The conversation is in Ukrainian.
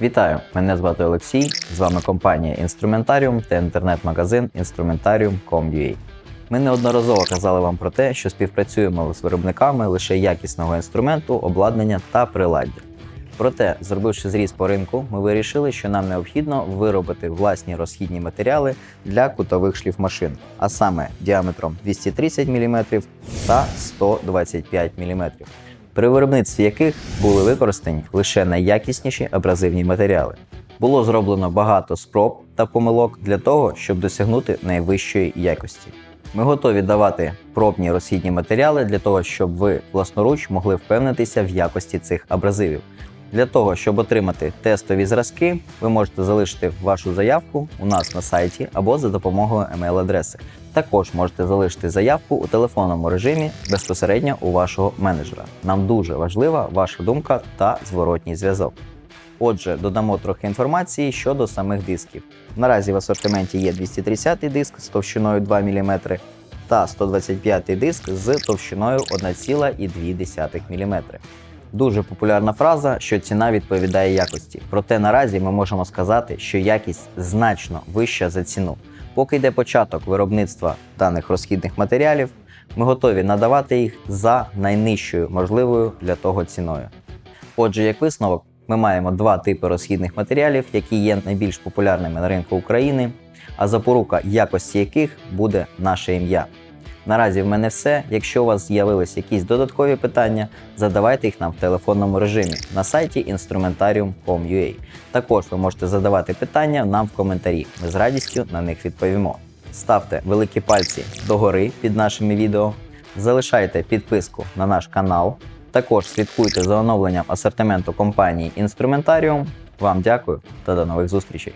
Вітаю! Мене звати Олексій. З вами компанія Інструментаріум та інтернет-магазин Instrumentarium.com.ua. Ми неодноразово казали вам про те, що співпрацюємо з виробниками лише якісного інструменту, обладнання та приладдя. Проте, зробивши зріз по ринку, ми вирішили, що нам необхідно виробити власні розхідні матеріали для кутових шліфмашин, а саме діаметром 230 мм та 125 мм, при виробництві яких були використані лише найякісніші абразивні матеріали. Було зроблено багато спроб та помилок для того, щоб досягнути найвищої якості. Ми готові давати пробні розхідні матеріали для того, щоб ви власноруч могли впевнитися в якості цих абразивів. Для того, щоб отримати тестові зразки, ви можете залишити вашу заявку у нас на сайті або за допомогою емейл-адреси. Також можете залишити заявку у телефонному режимі безпосередньо у вашого менеджера. Нам дуже важлива ваша думка та зворотній зв'язок. Отже, додамо трохи інформації щодо самих дисків. Наразі в асортименті є 230 диск з товщиною 2 мм та 125 диск з товщиною 1,2 мм. Дуже популярна фраза, що ціна відповідає якості. Проте наразі ми можемо сказати, що якість значно вища за ціну. Поки йде початок виробництва даних розхідних матеріалів, ми готові надавати їх за найнижчою можливою для того ціною. Отже, як висновок, ми маємо два типи розхідних матеріалів, які є найбільш популярними на ринку України, а запорука якості яких буде наше ім'я. Наразі в мене все. Якщо у вас з'явились якісь додаткові питання, задавайте їх нам в телефонному режимі на сайті instrumentarium.com.ua. Також ви можете задавати питання нам в коментарі. Ми з радістю на них відповімо. Ставте великі пальці догори під нашими відео, залишайте підписку на наш канал. Також слідкуйте за оновленням асортименту компанії Instrumentarium. Вам дякую та до нових зустрічей!